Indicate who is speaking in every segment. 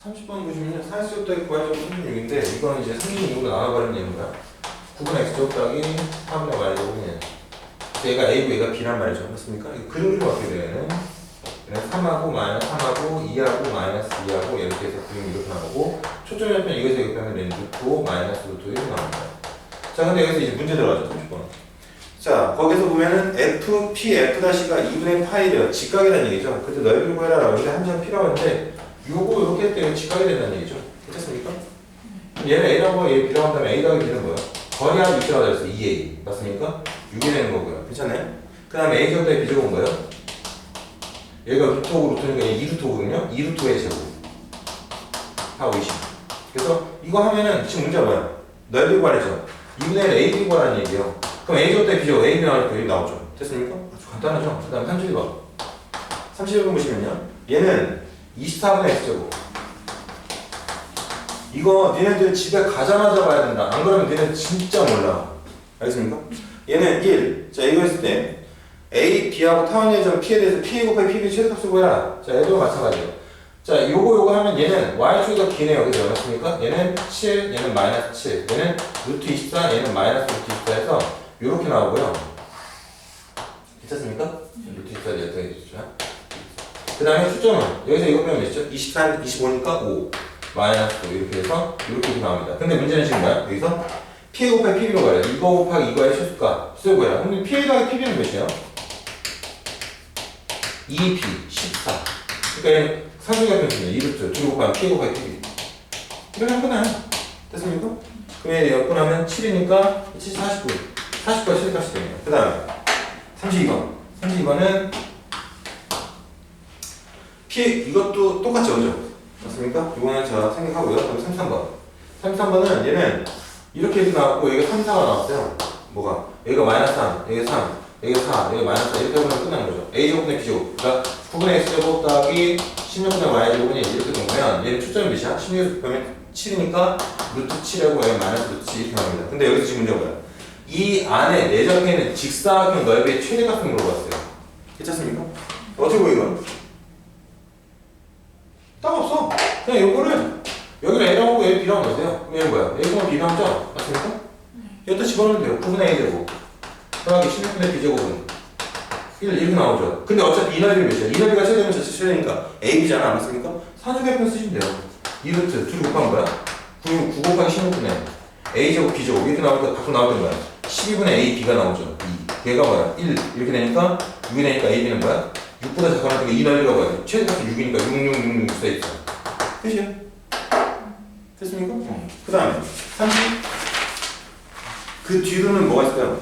Speaker 1: 30번 보시면요. 산수 더하기 구하자고 36인데 이건 이제 36으로 나눠버리는 뭐야? 9분의 x제곱 더하기 3분의 y제곱은 얘가 a고 얘가 b란 말이죠. 맞습니까? 그림 그림 어떻게? 얘는 3하고 마이너스 3하고 2하고 마이너스 2하고 이렇게 해서 그림이 이렇게 나오고 초점 옆에 이것에 얘는 루트 5 마이너스 루트 1이 나옵니다. 자 근데 여기서 이제 문제 들어가죠. 30번. 자 거기서 보면은 f p f 다시가 2분의 파이래요. 직각이라는 얘기죠. 그때 넓이를 구해라. 여기 한점 필요한데 요거 이렇게 했더니 이거 직각이 된다는 얘기죠. 괜찮습니까? 얘는 A라고 얘 B라고 한다면 A 더하기 B는 뭐야? 거리하고 위치가 되어서 2A 맞습니까? 6이 되는 거고요. 괜찮나요? 그 다음에 A 제곱 더하기 B 제곱은 뭐예요? 얘가 루트오브 루트니까 얘 2루트오거든요? 2루트의 제곱 하고 20 그래서 이거 하면은 지금 문제가 뭐야? 넓이 구하래죠 2분의 1 AB 구하라는 얘기예요 그럼 A 제곱 더하기 B 제곱 AB 나오니까 나오죠 됐습니까? 아주 간단하죠? 그 다음 31번 31번 보시면요 얘는 24분의 x제곱. 이거 니네들 집에 가자마자 봐야 된다. 안 그러면 니네 진짜 몰라. 알겠습니까? 얘는 1 자 이거 했을 때 A, B하고 타원의 점 P에 대해서 P 곱하기 PB 최대값을 구해라. 자 얘도 마찬가지예요. 자 요거 요거 하면 얘는 Y축이 더 기네요. 그죠? 맞습니까? 얘는 7 얘는 마이너스 7 얘는 루트 24 얘는 마이너스 루트 24 해서 요렇게 나오고요. 괜찮습니까? 루트 24 내가 더해주죠 그 다음에 초점은 여기서 이거 빼면 몇이죠? 23, 25니까 5 마이너스 5 이렇게 해서 이렇게 나옵니다. 근데 문제는 지금 뭐야? 여기서 PA 곱하기 PB로 가요. 이거 곱하기 이거의 최소값 쓰고요. 근데 PA 곱하기 PB는 몇이에요? 2P 14 그러니까 사중의 변수입니다. 2루트 2 곱하기 PA 곱하기 PB 하면 끝나요. 됐습니까? 그럼 얘 엮고나면 7이니까 7, 49 49가 최대값이 됩니다. 그 다음에 32번 32번은 피 이것도 똑같죠, 그죠? 맞습니까? 이거는 자 생각하고요. 그럼 33번. 33번은 얘는 이렇게 이렇게 나왔고 여기가 3, 4가 나왔어요. 뭐가? 여기가 마이너스 3, 여기가 3, 여기가 4, 여기가 마이너스 4 이렇게 하면 끝나는 거죠. A제곱분의 B제곱. 그러니까 9분의 X제곱 더하기 16분의 Y제곱은 이렇게 되면 얘는 초점이 몇이야? 16에서 보면 7이니까 루트 7하고 여기 마이너스 루트 7 이렇게 나옵니다. 근데 여기서 지금 문제가 뭐야? 이 안에 내적해 있는 직사각형 넓이의 최대값을 물어봤어요. 괜찮습니까? 어떻게 보이건? 딱 없어. 그냥 요거를 여기를 A라고 하고 얘를 B라고 넣으세요. 그럼 얘는 뭐야? A가 B랑 죠 맞습니까? 여기다 집어넣으면 돼요. 9분의 A 제곱. 더하기 16분의 B 제곱은 1 이렇게 나오죠. 근데 어차피 이 넓이는 몇이야? 이 넓이가 최대면 자체 최대니까 AB잖아. 맞습니까? 산수계편 쓰시면 돼요. 2루트 둘이 곱하면 뭐야? 9, 9 곱하기 16분의 A 제곱 B 제곱 이렇게 나오니까 밖으로 나오는 거야. 12분의 A B가 나오죠. 2. 얘가 뭐야? 1 이렇게 되니까 6이 되니까 AB는 뭐야? 6보다 작거나 이 넓이가 뭐야? 최대값이 6이니까 6, 6, 6, 6 써있어. 끝이야. 됐습니까? 어. 그 다음에 30. 그 뒤로는 뭐가 있을까요?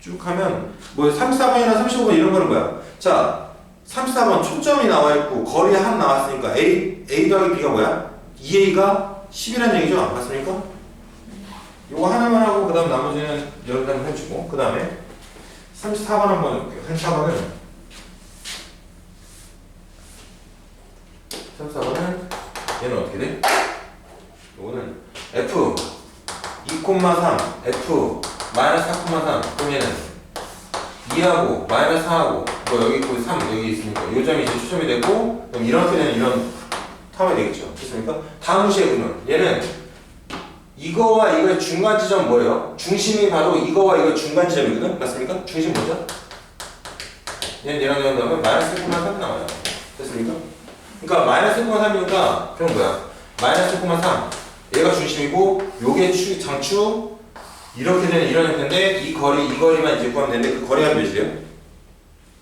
Speaker 1: 쭉 하면 뭐 34번이나 35번 이런 거는 뭐야? 자, 34번 초점이 나와 있고 거리 한 나왔으니까 A A 더하기 B가 뭐야? 2A가 10이라는 얘기죠. 맞습니까? 요거 하나만 하고 그 다음 나머지는 여러분 해주고 그 다음에 34번 한번 해볼게요. 34번은 34번은 얘는 어떻게 돼? 요거는 F 2,3 F 마이너스 4,3 그럼 얘는 2하고 마이너스 4하고 뭐 여기 있고 3 여기 있으니까 요 점이 이제 초점이 되고 그럼 이렇게 되는 이런 타임이 되겠죠. 됐습니까? 다음 무시해보면 얘는 이거와 이거의 중간 지점 뭐예요? 중심이 바로 이거와 이거 중간 지점이거든? 맞습니까? 중심 뭐죠? 얘는 얘랑 얘랑 나오면 마이너스 1,3 나와요. 됐습니까? 그러니까 마이너스 1,3이니까 그럼 뭐야? 마이너스 1,3 얘가 중심이고 요게 추, 장추 이렇게 되는 이런 형태인데 이 거리 이 거리만 이제 구하면 되는데 그 거리가 몇이래요?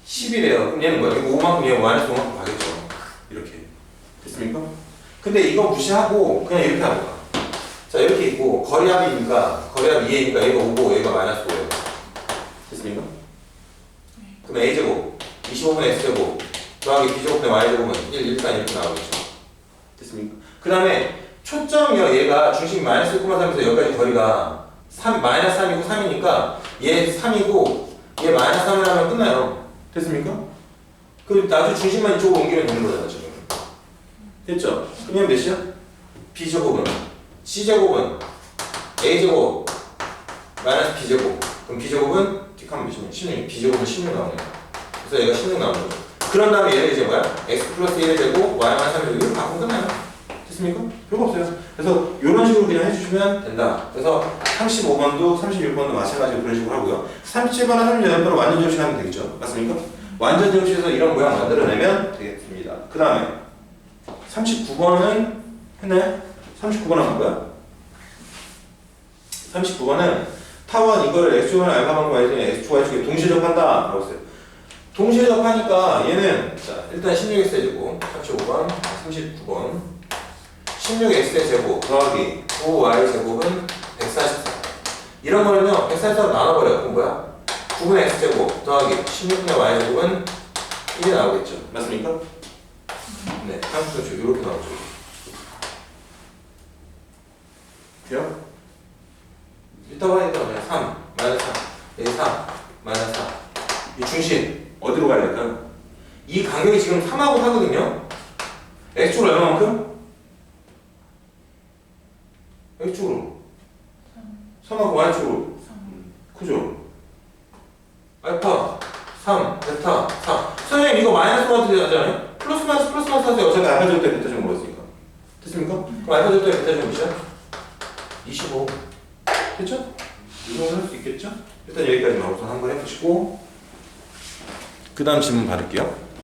Speaker 1: 10이래요. 그럼 얘는 뭐야? 이거 5만큼 얘 마이너스 5만큼 가겠죠. 이렇게 됐습니까? 근데 이거 무시하고 그냥 이렇게 하는 거야. 자 이렇게 있고 거리합이니까 거리합 2A니까 얘가 5고 얘가 마이너스 5예요. 됐습니까? 그럼 A제곱 25분의 X제곱 더하기 B제곱분의 Y제곱은 1 일단 이렇게 나오겠죠. 됐습니까? 그 다음에 초점이요 얘가 중심이 마이너스 1,3에서 여기까지 거리가 3, 마이너스 3이고 3이니까 얘 3이고 얘 마이너스 3을 하면 끝나요. 됐습니까? 그럼 나중에 중심만 이쪽으로 옮기면 되는 거잖아 지금. 됐죠? 그러면 몇이야? B제곱은 C제곱은 A제곱 마이너스 B제곱 그럼 B제곱은 틱하면 몇이면 16 B제곱은 16 나오네요 그래서 얘가 16 나오는 거죠 그런 다음에 얘를 이제 뭐야? x 플러스 1의 제곱, y 마이너스 3의 제곱 바꾸면 끝나요. 됐습니까? 별거 없어요. 그래서 이런 식으로 그냥 해주시면 된다. 그래서 35번도 36번도 마찬가지로 그런 식으로 하고요. 37번과 38번은 완전 접시하면 되겠죠. 맞습니까? 완전 접시에서 이런 모양 만들어내면 되겠습니다. 그 다음에 39번은 했나요? 39번 한번 볼까요? 39번은 타원 이거를 x축은 알파만큼 y축은 x축 y축에 동시에 접한다 라고 했어요. 동시에 접하니까 얘는 자 일단 16x의 제곱 35번. 39번 16x의 제곱 더하기 9y 제곱은 144 이런 거는요 144로 나눠버려요. 그럼 뭐야? 9분의 x 제곱 더하기 16분의 y 제곱은 1이 나오겠죠. 맞습니까? 네 함수 이렇게 나오죠. 돼요? 이따가 이따가 그냥 3 마이너스 3 여기 3 마이너스 3이 중심 어디로 가야 될까요? 이 간격이 지금 3하고 4거든요 x축으로 얼마만큼? x축으로 3하고 y축으로 그죠? 알파 3 베타 3 선생님 이거 마이너스 마이너스 하잖아요? 플러스 마이너스 플러스 마이너스 하세요 어차피 알파 절대 베타 좀 물었으니까 됐습니까? 그럼 알파 절대 베타 좀 몇이야? 25 됐죠? 이 정도 할 수 있겠죠? 일단 여기까지만 우선 한번 해보시고 그 다음 질문 받을게요